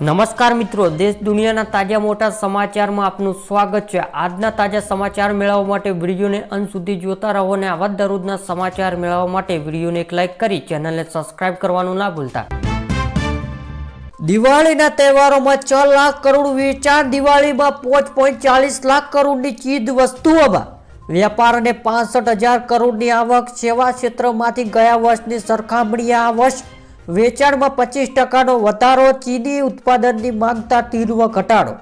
નમસ્કાર મિત્રો, દેશ દુનિયાના તાજા મોટા સમાચારમાં આપનું સ્વાગત છે. આજના તાજા સમાચાર મેળવવા માટે વિડીયોને અંત સુધી જોતા રહો અને આવા દરરોજના સમાચાર મેળવવા માટે વિડીયોને એક લાઇક કરી ચેનલને સબસ્ક્રાઇબ કરવાનું ના ભૂલતા. દિવાળીના તહેવારોમાં છ લાખ કરોડ વેચાણ, દિવાળીમાં પાંચ પોઈન્ટ ચાલીસ લાખ કરોડની ચીજ વસ્તુઓમાં. વેપાર અને પાસઠ હજાર કરોડની આવક સેવા ક્ષેત્રમાંથી ગયા વર્ષની સરખામણીએ આ વર્ષ વેચાણમાં પચીસ ટકાનો વધારો, ચીની ઉત્પાદનની માંગતા તીવ્ર ઘટાડો.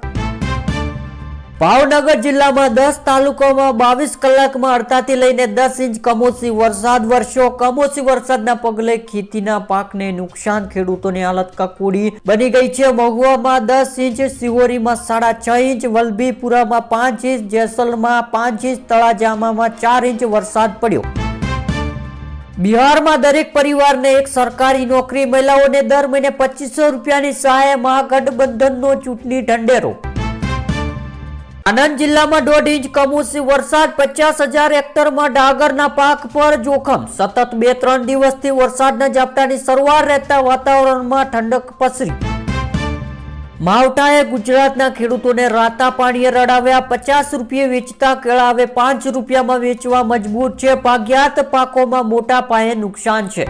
ભાવનગર જિલ્લામાં દસ તાલુકામાં બાવીસ કલાકમાં અડતાથી લઈને દસ ઇંચ કમોસમી વરસાદ. વરસ્યો કમોસમી વરસાદના પગલે ખેતીના પાકને નુકસાન, ખેડૂતોની હાલત કકુડી બની ગઈ છે. મહુવામાં દસ ઇંચ સિવોરીમાં સાડા છ ઇંચ, વલભીપુરામાં પાંચ ઇંચ, જેસલમાં પાંચ ઇંચ, તળાજામાં ચાર ઇંચ વરસાદ પડ્યો. બિહારમાં દરેક પરિવારને એક સરકારી નોકરી મહિલાઓને દર મહિને પચીસો રૂપિયાની સહાય મહાગઠબંધનનો ચૂંટણી ઢંઢેરો. આણંદ જિલ્લામાં દોઢ ઇંચ કમોસમી વરસાદ, પચાસ હજાર હેક્ટરમાં ડાંગરના પાક પર જોખમ. સતત બે ત્રણ દિવસથી વરસાદના ઝાપટાની શરૂઆત રહેતા વાતાવરણમાં ઠંડક પસરી. માવટાએ ગુજરાતના ખેડૂતોને રાતા પાણીએ રડાવ્યા, પચાસ રૂપિયે વેચતા કેળા હવે પાંચ રૂપિયામાં વેચવા મજબૂર છે. ભાગ્યાત પાકોમાં મોટા પાયે નુકસાન છે.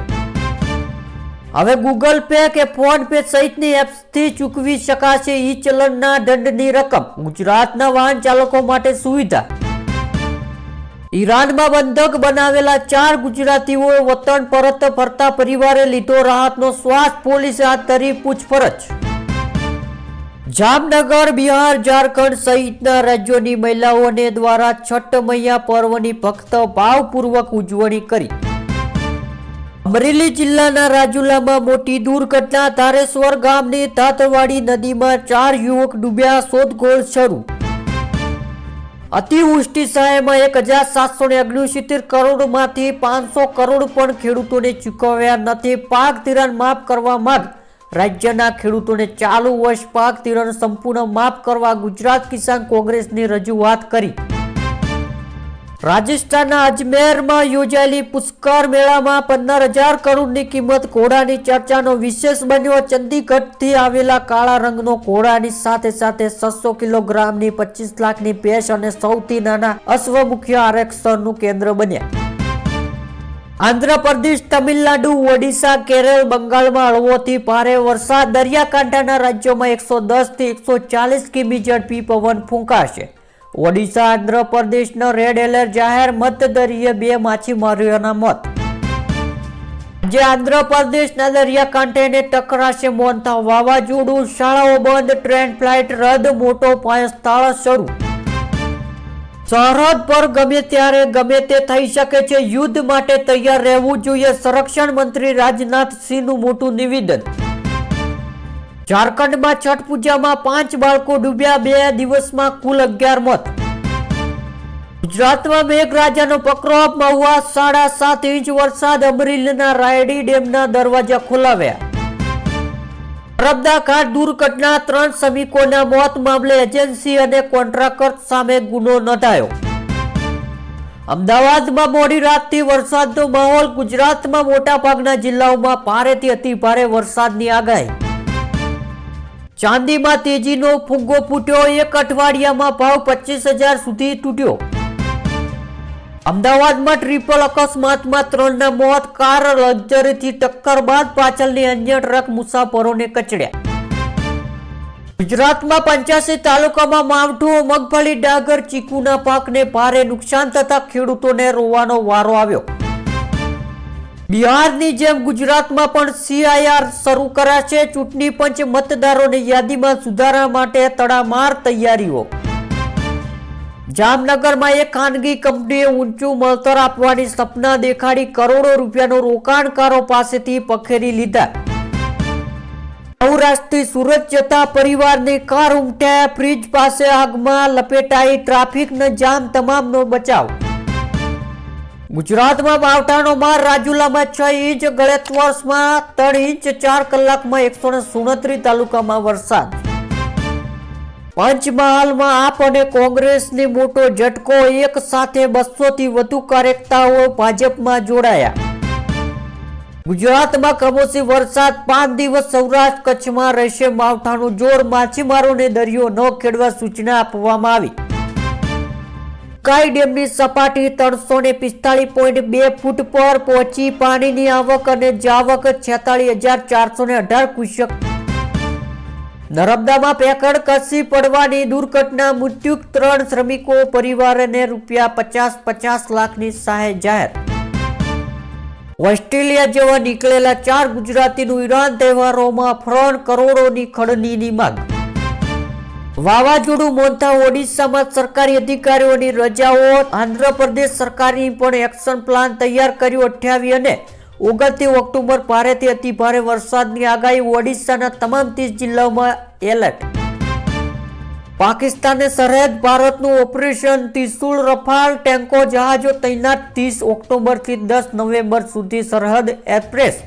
હવે ગૂગલ પે કે ફોન પે સહિતની એપ્સથી ચૂકવી શકાશે ઈ ચલણના દંડની રકમ. ગુજરાતના વાહન ચાલકો માટે સુવિધા. ઈરાનમાં બંધક બનાવેલા ચાર ગુજરાતીઓ વતન પરત ફરતા પરિવારે લીધો રાહતનો શ્વાસ, પોલીસે હાથ ધરી પૂછપરછ. જામનગર, બિહાર, ઝારખંડ સહિતના રાજ્યોની મહિલાઓને દ્વારા છઠ મૈયા પર્વની ભક્ત ભાવપૂર્વક ઉજવણી કરી. અમરેલી જિલ્લાના રાજુલામાં મોટી દુર્ઘટના, ધારેશ્વર ગામની તાતવાડી નદીમાં ચાર યુવક ડૂબ્યા, શોધખોળ શરૂ. અતિવૃષ્ટિ સહાયમાં એક હજાર સાતસો ને ઓગણસિત્તેર કરોડમાંથી પાંચસો કરોડ પણ ખેડૂતોને ચૂકવ્યા નથી. પાક ધિરાણ માફ કરવા માંગ રાજ્યના ખેડૂતોને ચાલુ વર્ષ પાક ધિરાણ સંપૂર્ણ માફ કરવા ગુજરાત કિસાન કોંગ્રેસની રજૂઆત કરી. રાજસ્થાનના અજમેરમાં યોજાયેલી પુષ્કર મેળામાં પંદર હજાર કરોડની કિંમત ઘોડાની ચર્ચાનો વિશેષ બન્યો. ચંદીગઢથી આવેલા કાળા રંગનો ઘોડાની સાથે સાથે છસો કિલોગ્રામની પચીસ લાખની પેશ અને સૌથી નાના અશ્વમુખ્ય આરક્ષણનું કેન્દ્ર બન્યા. આંધ્રપ્રદેશ, તમિલનાડુ, ઓડિશા, કેરળ, બંગાળમાં હળવોથી ભારે વરસાદ. દરિયાકાંઠાના રાજ્યોમાં એકસો દસથી એકસો ચાલીસ કિમી ઝડપી પવન ફૂંકાશે. ઓડિશા, આંધ્રપ્રદેશનો રેડ એલર્ટ જાહેર મતદરીએ બે માછીમારીઓના મત. જે આંધ્રપ્રદેશના દરિયાકાંઠેને ટકરાશે મોનતા વાવાઝોડું, શાળાઓ બંધ, ટ્રેન ફ્લાઇટ રદ, મોટો પાયે સ્થળ શરૂ. સરહદ પર ગમે ત્યારે ગમે તે થઈ શકે છે, યુદ્ધ માટે તૈયાર રહેવું જોઈએ. સંરક્ષણ મંત્રી રાજનાથ સિંહનું મોટું નિવેદન. ઝારખંડમાં છઠ પૂજામાં પાંચ બાળકો ડૂબ્યા, બે દિવસમાં કુલ અગિયાર મોત. ગુજરાતમાં મેઘરાજાનો પ્રકોપ મહુવા સાડા સાત ઇંચ વરસાદ, અમરેલીના રાયડી ડેમના દરવાજા ખોલાવ્યા. નર્મદા દુર્ઘટના ત્રણ શ્રમિકોના મોત મામલે એજન્સી અને કોન્ટ્રાક્ટર સામે ગુનો નોંધાયો. અમદાવાદમાં મોડી રાતથી વરસાદનો માહોલ, ગુજરાતમાં મોટાભાગના જિલ્લાઓમાં ભારેથી અતિ ભારે વરસાદની આગાહી. ચાંદીમાં તેજીનો ફુગ્ગો ફૂટ્યો, એક અઠવાડિયામાં ભાવ પચીસ હજાર સુધી તૂટ્યો. અમદાવાદમાં ટ્રિપલ અકસ્માતમાં ત્રણના મોત, કાર લક્ઝરીથી ટક્કર બાદ પાછળની અન્ય ટ્રક મુસાફરોને કચડ્યા. ગુજરાતમાં પંચ્યાસી તાલુકામાં માવઠું, મગફળી, ડાગર, ચીકુના પાકને ભારે નુકસાન થતા ખેડૂતોને રોવાનો વારો આવ્યો. બિહારની જેમ ગુજરાતમાં પણ સીઆઈઆર શરૂ કરાશે. ચૂંટણી પંચ મતદારોની યાદીમાં સુધારા માટે તડામાર તૈયારીઓ. જામનગરમાં એક ખાનગી કંપનીએ ઊંચું મળતર આપવાની સપના દેખાડી કરોડો રૂપિયાનો રોકાણકારો પાસેથી પખેરી લીધા. સૌરાષ્ટ્રથી સુરત જતા પરિવારની કાર ઉમટ્યા, ફ્રીજ પાસે આગમાં લપેટાઈ ટ્રાફિકનો જામ તમામનો બચાવ. ગુજરાતમાં માવઠાનો માર, રાજુલામાં છ ઇંચ ગળેત વર્ષમાં ત્રણ ઇંચ, ચાર કલાકમાં એકસો સુડત્રીસ તાલુકામાં વરસાદ. પંચમહાલમાં આપ અને કોંગ્રેસની મોટો ઝટકો, એક સાથે બસો થી વધુ કાર્યકર્તાઓ ભાજપમાં જોડાયા. ગુજરાતમાં કમોસમી વરસાદ પાંચ દિવસ સૌરાષ્ટ્ર કચ્છમાં રહેશે માવઠાનું જોર, માછીમારોને દરિયો ન ખેડવા સૂચના આપવામાં આવી. કાઈ ડેમની સપાટી ત્રણસો ને પિસ્તાળીસ પોઈન્ટ બે ફૂટ પર પહોંચી, પાણીની આવક અને જાવક છેતાળીસ હજાર ચારસો ને અઢાર ક્યુસેક નર્મદામાં પેકડ કસી પડવાની દુર્ઘટના મૃત્યુ ત્રણ શ્રમિકો, પરિવારને રૂપિયા પચાસ પચાસ લાખની સહાય જાહેર. ઓસ્ટ્રેલિયા જેવા નીકળેલા ચાર ગુજરાતીનું ઈરાન તહેવારોમાં ફ્રોન કરોડોની ખડનીની માંગ. વાવાઝોડું મોન્થા ઓડિશામાં સરકારી અધિકારીઓની રજાઓ, આંધ્રપ્રદેશ સરકારની પણ એક્શન પ્લાન તૈયાર કર્યો અઠ્યાવી અને ઓગણત્રીસ ઓક્ટોબર ભારેથી અતિ ભારે વરસાદની આગાહી ઓડિશાના તમામ ત્રીસ જિલ્લાઓમાં એલર્ટ. પાકિસ્તાને સરહદ ભારતનું ઓપરેશન ત્રિશુલ રફાલ ટેન્કો જહાજો તૈનાત ત્રીસ ઓક્ટોબરથી દસ નવેમ્બર સુધી સરહદ એક્સપ્રેસ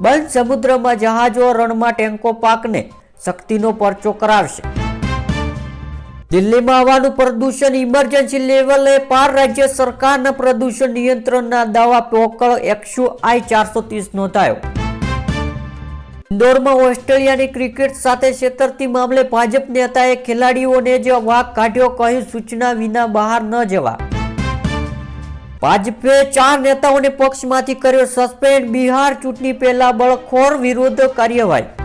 બંધ સમુદ્રમાં જહાજો રણમાં ટેન્કો પાકને શક્તિનો પરચો કરાવશે. દિલ્હીમાં હવાનું પ્રદૂષણ ઇમરજન્સી લેવલે પાર રાજ્ય સરકારના પ્રદૂષણ નિયંત્રણના દાવા પોકળ એકસો આઈ ચારસો ત્રીસ નોંધાયો. ઇન્દોરમાં ઓસ્ટ્રેલિયાની ક્રિકેટ સાથે છેતરતી મામલે ભાજપ નેતાએ ખેલાડીઓને જે વાક કાઢ્યો કહ્યું સૂચના વિના બહાર ન જવા. ભાજપે ચાર નેતાઓને પક્ષમાંથી કર્યો સસ્પેન્ડ. બિહાર ચૂંટણી પહેલા બળખોર વિરુદ્ધ કાર્યવાહી.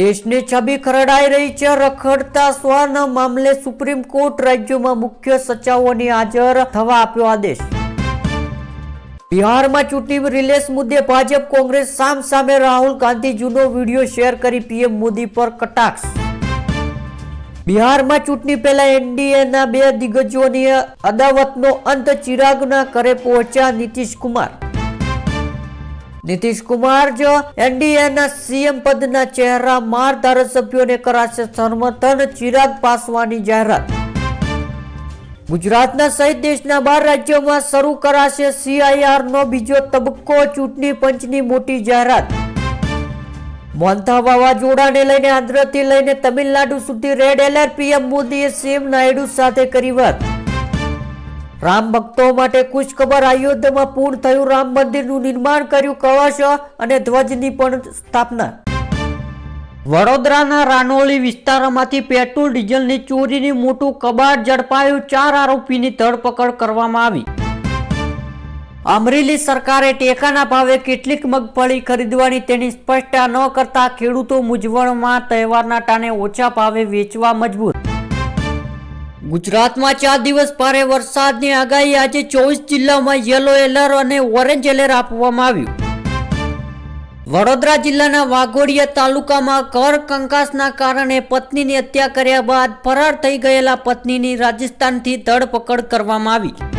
દેશની છબી ખરડાઈ રહી છે. રખડતા સ્વર્ણ મામલે સુપ્રીમ કોર્ટ રાજ્યોમાં મુખ્ય સચાવોની હાજર થવા આપ્યો આદેશ. બિહારમાં ચૂંટણી રિલેસ મુદ્દે ભાજપ કોંગ્રેસ સામ સામે રાહુલ ગાંધી જૂનો વીડિયો શેર કરી પીએમ મોદી પર કટાક્ષ. બિહારમાં ચૂંટણી પહેલા એનડીએના બે દિગ્ગજોની અદાવતનો અંત ચિરાગના ઘરે પહોંચ્યા નીતિશ કુમાર નીતિશ કુમાર જો એનડીએના સીએમ પદના ચહેરા માર ધારાસભ્યોને કરાશે સમર્થન ચિરાગ પાસવાની જાહેરાત. ગુજરાતના સહિત દેશના બાર રાજ્યોમાં શરૂ કરાશે સીઆઈઆર નો બીજો તબક્કો ચૂંટણી પંચની મોટી જાહેરાત. મોન્થા વાવાઝોડાને લઈને આંધ્રથી લઈને તમિલનાડુ સુધી રેડ એલર્ટ પીએમ મોદીએ સીએમ નાયડુ સાથે કરી વાત. રામ ભક્તો માટે ખુશખબર અયોધ્યામાં પૂર્ણ થયું, રામ મંદિરનું નિર્માણ કર્યું કવશ અને ધ્વજની પણ સ્થાપના. વડોદરાના રાનોલી વિસ્તારમાંથી પેટ્રોલ, ડીઝલની ચોરીની મોટું કબાટ ઝડપાયું, ચાર આરોપીની ધરપકડ કરવામાં આવી. અમરેલી સરકારે ટેકાના ભાવે કેટલીક મગફળી ખરીદવાની તેની સ્પષ્ટતા ન કરતા ખેડૂતો મૂંઝવણમાં તહેવારના ટાણે ઓછા ભાવે વેચવા મજબૂર. ગુજરાતમાં ચાર દિવસ ભારે વરસાદની આગાહી. આજે ચોવીસ જિલ્લામાં યલો એલર્ટ અને ઓરેન્જ એલર્ટ આપવામાં આવ્યું. વડોદરા જિલ્લાના વાઘોડિયા તાલુકામાં કર કંકાસના કારણે પત્નીની હત્યા કર્યા બાદ ફરાર થઈ ગયેલા પત્નીની રાજસ્થાનથી ધરપકડ કરવામાં આવી.